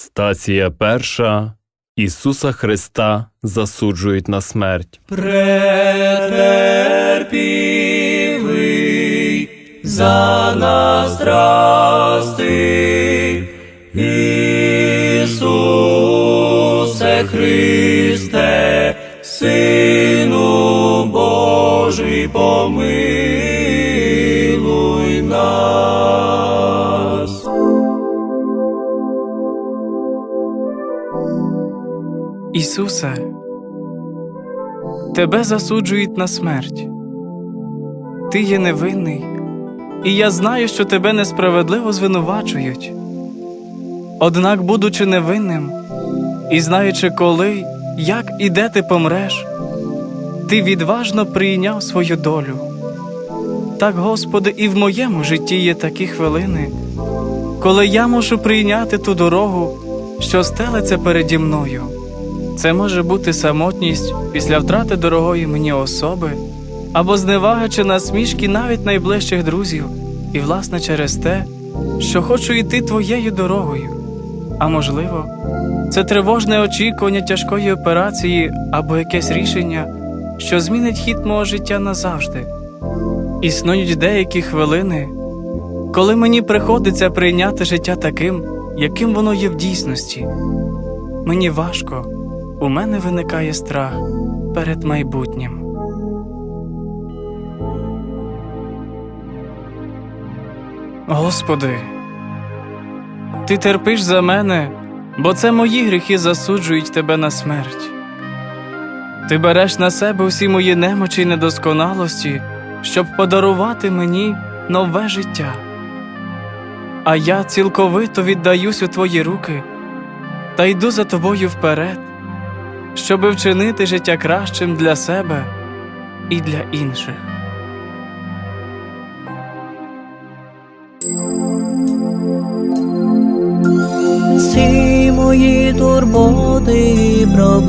Стація перша. Ісуса Христа засуджують на смерть. претерпівий за нас страсти, Ісусе Христе, Сину Божий, помилуй Ісусе, Тебе засуджують на смерть. Ти є невинний, і я знаю, що тебе несправедливо звинувачують. Однак, будучи невинним і знаючи, коли, як і де ти помреш, ти відважно прийняв свою долю. Так, Господи, і в моєму житті є такі хвилини, коли я мушу прийняти ту дорогу, що стелиться переді мною. Це може бути самотність після втрати дорогої мені особи, або зневага чи насмішки навіть найближчих друзів, і, власне, через те, що хочу йти твоєю дорогою. А можливо, це тривожне очікування тяжкої операції або якесь рішення, що змінить хід мого життя назавжди. Існують деякі хвилини, коли мені приходиться прийняти життя таким, яким воно є в дійсності. Мені важко, у мене виникає страх перед майбутнім. Господи, Ти терпиш за мене, бо це мої гріхи засуджують Тебе на смерть. Ти береш на себе всі мої немочі й недосконалості, щоб подарувати мені нове життя. А я цілковито віддаюсь у Твої руки та йду за тобою вперед, щоби вчинити життя кращим для себе і для інших. всі мої турботи і проблеми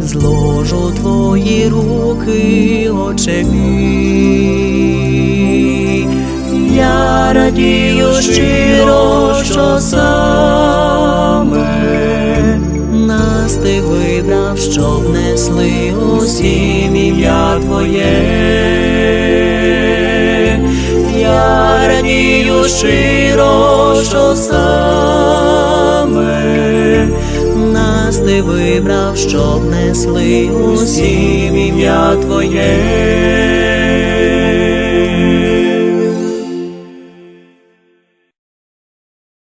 зложу твої руки очеві. Я радію щиро, що саме щоб несли усім ім'я Твоє. Я радію щиро, що саме нас ти вибрав, щоб несли усім ім'я Твоє.